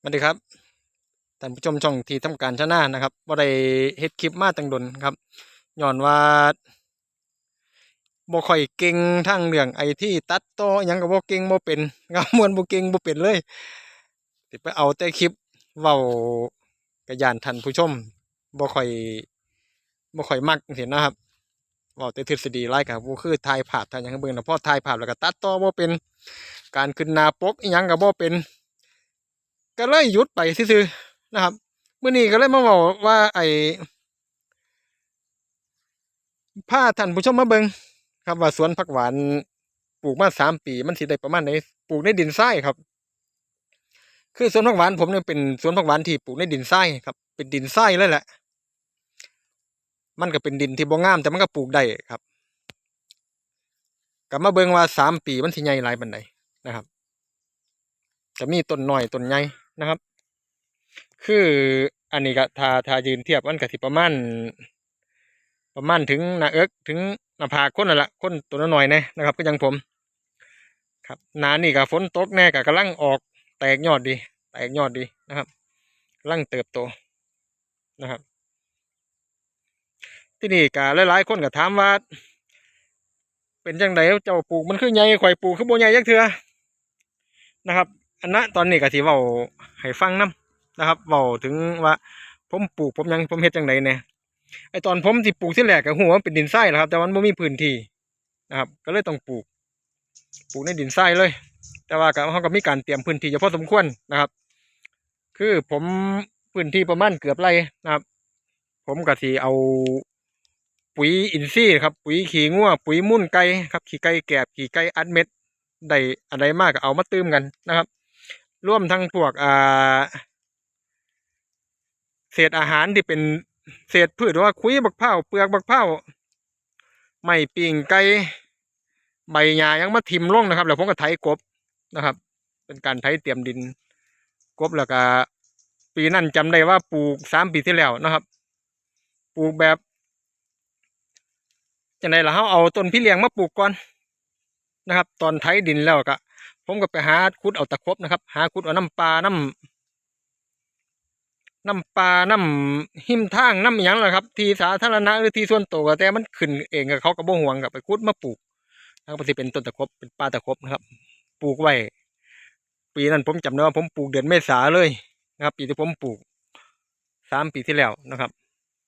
สวัสดีครับท่านผู้ชมช่องที่ทำการชนะนะครับบ่ได้เฮ็ดคลิปมาตั้งดนครับย้อนว่าบ่ค่อยเก่งทางเรื่องไอที่ตัดต่อยังก็บ่เก่งบ่เป็นงามมวนบ่เก่งบ่เป็นเลยสิไปเอาแต่คลิปเว้ากระยานท่านผู้ชมบ่ค่อยบ่ค่อยมักจังซี่นะครับเว้าแต่ทฤษฎีหลายก็บ่คือถ่ายภาพถ่ายหยังเบิ่งแล้วพอถ่ายภาพแล้วก็ตัดต่อบ่เป็น การขึ้นหน้าปกอิหยังก็บ่เป็น ก็เลยหยุดไปซื่อๆนะครับเมื้อนี้ก็เลยมาบอกว่า ไอ้พาท่านผู้ชมมาเบิงครับว่าสวนผักหวานปลูกมาสามปี มันสิได้ประมาณไหนปลูกในดินทรายครับ คือสวนผักหวานผมเนี่ยเป็นสวนผักหวานที่ปลูกในดินทรายครับ เป็นดินทรายเลยแหละ มันก็เป็นดินที่บ่งาม แต่มันก็ปลูกได้ครับกลับมาเบิงว่าสามปีมันสิใหญ่หลายปานใดนะครับจะมีต้นหน้อยต้นใหญ่ นะครับ คืออันนี้ก็ถ้าถ้ายืนเทียบมันก็สิประมาณประมาณถึงหน้าเอิกถึงหน้าผากคนนั่นแหละคนตัวน้อยๆแน่นะครับ ก็อยังผม ครับนานี่ก็ฝนตกแน่ก็กำลังออกแตกยอดดี แตกยอดดีนะครับกำลังเติบโตนะครับ ที่นี่ก็หลายๆคนก็ถามว่า เป็นจังไดเจ้าปลูกมันคือใหญ่ข่อยปลูกคือบ่ใหญ่ยักเทื่อนะครับ อันนั้นตอนนี้ก็สิเว้าให้ฟังนํนะครับเว้าถึงว่าผมปลูกผมยังผมเฮ็ดจังไดเนี่ยไอตอนผมสิปลูกที่แรกก็หัวมันเป็นดินทรายนะครับ แต่มันบ่มีพื้นที่นะครับ ก็เลยต้องปลูก ปลูกในดินทรายเลย แต่ว่าก็เขาก็มีการเตรียมพื้นที่อยู่พอสมควรนะครับ คือผมพื้นที่ประมาณเกือบไร่นะครับ ผมก็สิเอาปุ๋ยอินทรีย์ครับ ปุ๋ยขี้งัวปุ๋ยมุ่นไก่ครับขี้ไก่แกบขี้ไก่อัดเม็ดได้อะไรมากก็เอามาตื้มกันนะครับ ร่วมทั้งพวกอ่าเศษอาหารที่เป็นเศษพืชหรือว่าคุยบักเผาเปลือกบักเผาไม่ปิ่งไก่ใบหญ้ายังมาทิ่มลงนะครับ แล้วผมก็ไถกบนะครับ เป็นการไถเตรียมดิน กบแล้วก็ปีนั้นจำได้ว่าปลูกสามปีที่แล้วนะครับ ปลูกแบบจังไดล่ะเฮาเอาต้นพี่เลี้ยงมาปลูกก่อนนะครับ ตอนไถดินแล้วก็ ผมก็ไปหาขุดเอาตะครบนะครับ หาขุดเอาน้ำปลาน้ำน้ำปลาน้ำหิมทางน้ำหยังแหละครับ ที่สาธารณะหรือที่ส่วนตัวก็แต่มันขึ้นเองกับเขาก็บ่ห่วงกับไปคุดมาปลูกนะครับสิเป็นต้นตะครบเป็นปลาตะครบนะครับ ปลูกไว้ปีนั้นผมจำได้ว่าผมปลูกเดือนเมษาเลยนะครับ ปีที่ผมปลูกสามปีที่แล้วนะครับ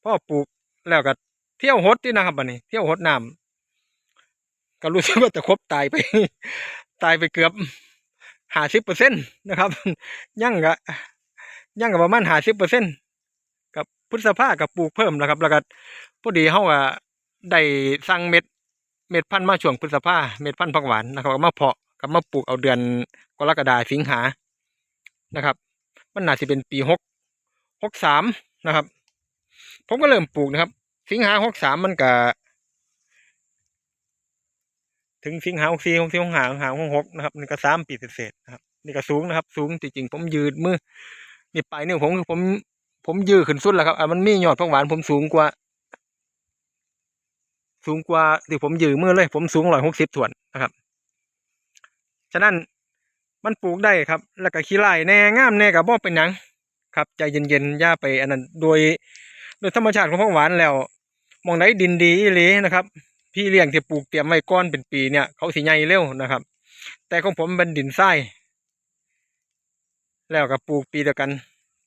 พ่อปลูกแล้วก็เที่ยวหดที่นะครับบัดนี้ เที่ยวหดน้ำก็รู้สึกว่าตะครบตายไป ตายไปเกือบห้าสิบเปอร์เซ็นต์นะครับยังกะย่างกับประมาณห้าสิบเปอร์เซ็นกับพุทธภากับปลูกเพิ่มนะครับ แล้วก็พอดีเขาก็ได้สั่งเม็ดเม็ดพันธุ์มาช่วงพฤษภาเม็ดพันธุ์ผักหวานนะครับก็มาเพาะกับมาปลูกเอาเดือนกรกฎาสิงหานะครับ มันน่าจะเป็นปีหกหกสามนะครับ ผมก็เริ่มปลูกนะครับ สิงหาหกสามมันก็ ถึงสิงหาหกสี่หกสี่หกหาหกห้าหกหกนะครับนี่ก็สามปีเศษนะครับนี่ก็สูงนะครับ สูงจริงๆผมยืดมือนี่ไปลายนิ้วผมผม ผมยืดขึ้นสุดแล้วครับอะมันมียอดผักหวานผมสูงกว่า สูงกว่าที่ผมยืดมือเลย ผมสูงร้อยหกสิบถ่วนนะครับฉะนั้นมันปลูกได้ครับ แล้วก็ขี้ไล่แน่งามแน่กับบ่เป็นหยังครับใจเย็นๆย่าไปอันนั้นโดย โดยธรรมชาติของผักหวานแล้วมองไหนดินดีอีหลีนะครับ พี่เลี้ยงที่ปลูกเตรียมไว้ก้อนเป็นปีเนี่ย เขาสิใหญ่เร็วนะครับ แต่ของผมเป็นดินทรายแล้วก็ปลูกปีเดียวกัน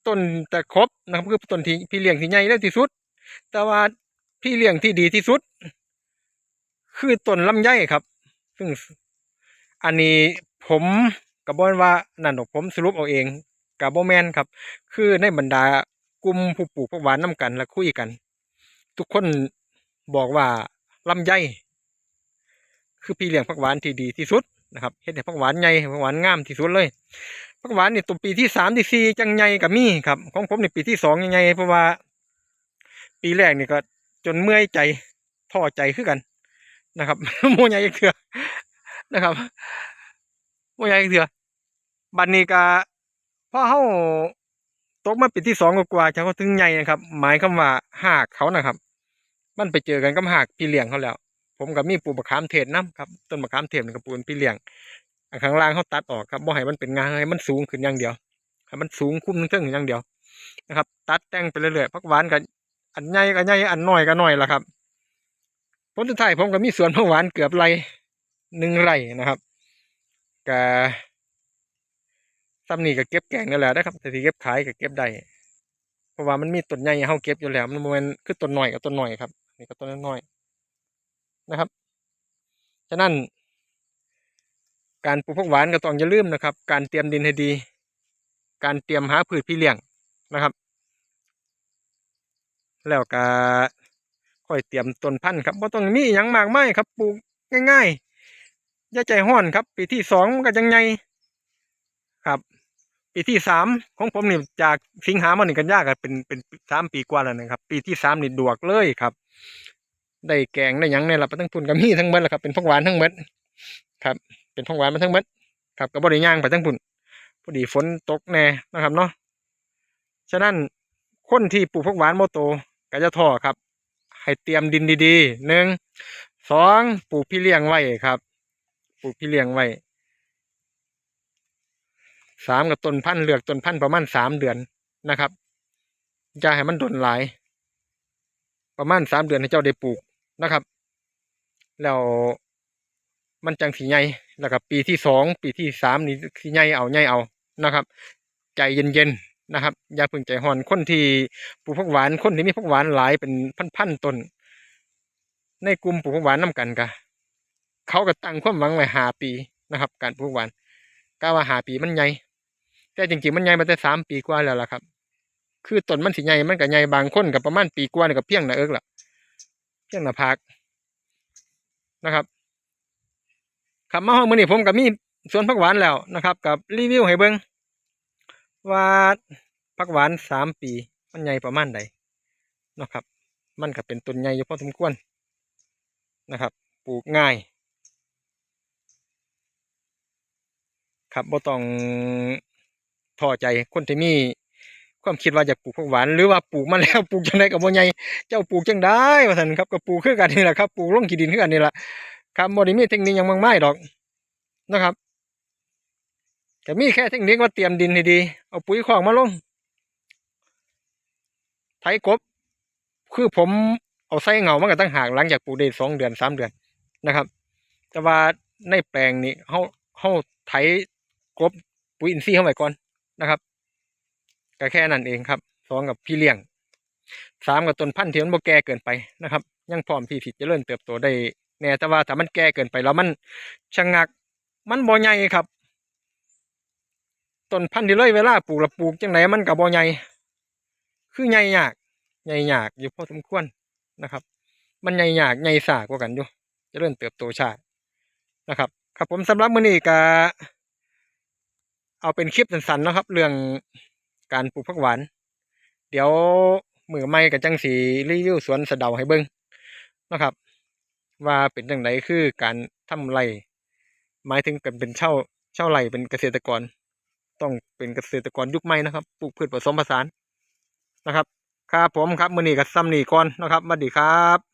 ต้นตะครบนะครับคือต้นที่พี่เลี้ยงที่ใหญ่แล้วที่สุด แต่ว่าพี่เลี้ยงที่ดีที่สุด คือต้นลำไยครับ ซึ่งอันนี้ผมกับบอกว่านั่นหรอกผมสรุปเอาเองกับโบแมนครับ คือในบรรดากลุ่มผู้ปลูกผักหวานน้ากันและคุยกัน ทุกคนบอกว่า ลำไยคือพี่เลี้ยงผักหวานที่ดีที่สุดนะครับเฮ็ดให้ผักหวานใหญ่ผักหวานงามที่สุดเลยผักหวานนี่ตัวปีที่สามที่สี่จังใหญ่กับมีครับของผมในปีที่สองยังไงเพราะว่า ปีแรกนี่ก็ จนเมื่อยใจท้อใจขึ้นกันนะครับโมใหญ่อีกเถื่อนะครับโมใหญ่อีกเถื่อบันนี้ก็พอเฮาตกมาปีที่สองกว่าจะเขาถึงใหญ่นะครับ หมายคำว่าหากเขานะครับ มันไปเจอกันกับหากพี่เลี้ยงเขาแล้ว ผมกับมีปูมะขามเทศน้ำครับต้นมะขามเทศกับปูนพี่เลี้ยงอันข้างล่างเขาตัดออกครับบ่ให้มันเป็นงาให้มันสูงขึ้นอย่างเดียวให้มันสูงคุ้มทั้งเทิงอย่างเดียวนะครับ ตัดแต่งไปเรื่อยๆผักหวานกับอันใหญ่ก็ใหญ่อันน้อยก็น้อยละครับผลสุดท้ายผมก็มีสวนผักหวานเกือบไรหนึ่งไรนะครับก็ซ้ำนี่ก็เก็บแกงนั่แหละนะครับแต่ที่เก็บขายก็เก็บได้เพราะว่ามันมีต้นใหญ่ให้เฮาเก็บอยู่แล้ว มันมันคือต้นหน้อยกับต้นหน้อยครับ นี่ก็ต้นน้อยๆนะครับ ฉะนั้น การปลูกผักหวานก็ต้องอย่าลืมนะครับ การเตรียมดินให้ดี การเตรียมหาพืชพี่เลี้ยงนะครับ แล้วก็ค่อยเตรียมต้นพันธุ์ครับเพราะต้องมีอย่างมากมายครับ ปลูกง่ายๆย่าใจห้อนครับ ปีที่สองมันก็ยังไงครับ ปีที่สามของผมนี่จากสิงหามาหนึ่งกันยาก็เป็นเป็นสามปีกว่าแล้วนะครับ ปีที่สามนี่ดวกเลยครับ ได้แกงได้ยังเนี่ยละไปทั้งพุ่นกับมีทั้งหมดแหละครับเป็นผักหวานทั้งหมดครับ เป็นผักหวานมาทั้งหมดครับก็บ่ได้ย่างไปทั้งพุ่นพอดีฝนตกแน่นะครับเนาะฉะนั้นคนที่ปลูกผักหวานโมโตก็จะท่อครับ ให้เตรียมดินดีๆหนึ่งสองปลูกพี่เลี้ยงไว้ครับ ปลูกพี่เลี้ยงไว้สามกับต้นพันธุ์เลือกต้นพันธุ์ประมาณสามเดือนนะครับอย่าให้มันดนหลาย ประมาณสามเดือนให้เจ้าได้ปลูกนะครับ แล้วมันจังสีใหญ่แล้วก็ปีที่สองปีที่สามนี่สีใหญ่เอาใหญ่เอานะครับ ใจเย็นๆนะครับ อย่าพิ่งใจห่อนคนที่ปลูกผักหวานคนที่มีผักหวานหลายเป็นพันๆต้น ในกลุ่มปลูกผักหวานนํกันกะเขาก็ตั้งความหวังไว้หาปีนะครับ การปลูกผักหวานกะว่าหาปีมันใหญ่แต่จริงๆมันใหญ่มาแต่สามปีกว่าแล้วล่ะครับ คือต้นมันสิใหญ่มันก็ใหญ่บางคนกับประมาณปีกว่านี่ก็เพียงหน้าเอิกล่ะ เพียงหน้าผากนะครับครับมาห้องมือนี้ผมก็มีสวนผักหวานแล้วนะครับ กับรีวิวให้เบิ่งว่าผักหวานสามปี มันใหญ่ประมาณใดนะครับ มันก็เป็นต้นใหญ่อยู่พอสมควรนะครับ ปลูกง่าย ครับบ่ต้องท้อใจคนที่มี ความคิดว่าอยากปลูกผักหวานหรือว่าปลูกมาแล้วปลูกจังไดกับบ่ใหญ่เจ้าปลูกจังได้ว่าซั่นครับก็ปลูกคือกันนี่แหละครับปลูกลงขี้ดินคือกันนี่แหละครับบ่ได้มีเทคนิคยังมากมายดอกนะครับก็มีแค่เทคนิคว่าเตรียมดินให้ดี เอาปุ๋ยคอกมาลงไถกบ คือผมเอาใส่เงามันก็ตั้งหากหลังจากปลูกได้สองเดือนสามเดือนนะครับ แต่ว่าในแปลงนี้เฮาเฮาไถกบปุ๋ยอินทรีย์เข้าไปก่อนนะครับ ก็แค่นั้นเองครับสองกับพี่เลี้ยงสามกับต้นพันธุ์ที่มันบ่แก่เกินไปนะครับ ยังพร้อมที่ที่จะเริญเติบโตได้แน่แต่ว่าถ้ามันแก่เกินไปแล้วมันชะงัก มันบ่ใหญ่ครับต้นพันธุ์ที่เลยเวลาปลูกแล้วปลูกจังไหนมันก็บ่ใหญ่คือใหญ่ยากใหญ่ยากอยู่พอสมควรนะครับ มันใหญ่ยากใหญ่สากว่ากันอยู่จะเริญเติบโตช้านะครับ ครับผมสำหรับมื้อนี้ก็เอาเป็นคลิปสั้นๆนะครับ เรื่อง การปลูกผักหวาน เดี๋ยวมือใหม่กับจังสีรีวิวสวนสะเดาให้เบิ่งนะครับ ว่าเป็นจังไดคือการทำไรหมายถึงเป็นเป็นเช่าเช่าไรเป็นเกษตรกร ต้องเป็นเกษตรกรยุคใหม่นะครับปลูกพืชผสมผสานนะครับครับผมครับมือนี้ก็ซ้ำนี่ก่อนนะครับสวัสดีครับ